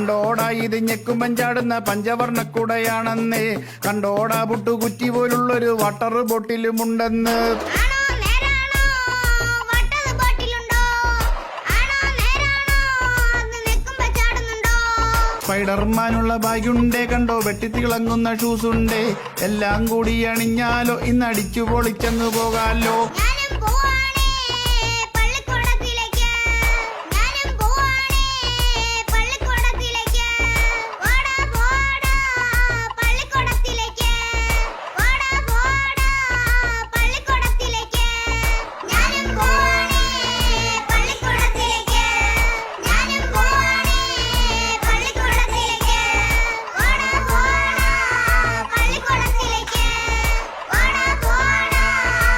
ഇത് ഞെക്കുമ്പൻ പഞ്ചവർണ പഞ്ചവർണക്കുടയാണെന്നേ. കണ്ടോടാ പുട്ടുകുറ്റി പോലുള്ളൊരു വാട്ടർ ബോട്ടിലുമുണ്ടെന്ന്. നേരാണോ? നേരാണോ? സ്പൈഡർമാനുള്ള ബാഗുണ്ടേ കണ്ടോ? വെട്ടിത്തിളങ്ങുന്ന ഷൂസ് ഉണ്ടേ എല്ലാം കൂടി അണിഞ്ഞാലോ ഇന്ന് അടിച്ചു പൊളിച്ചങ്ങ് പോകാലോ. ഞാനും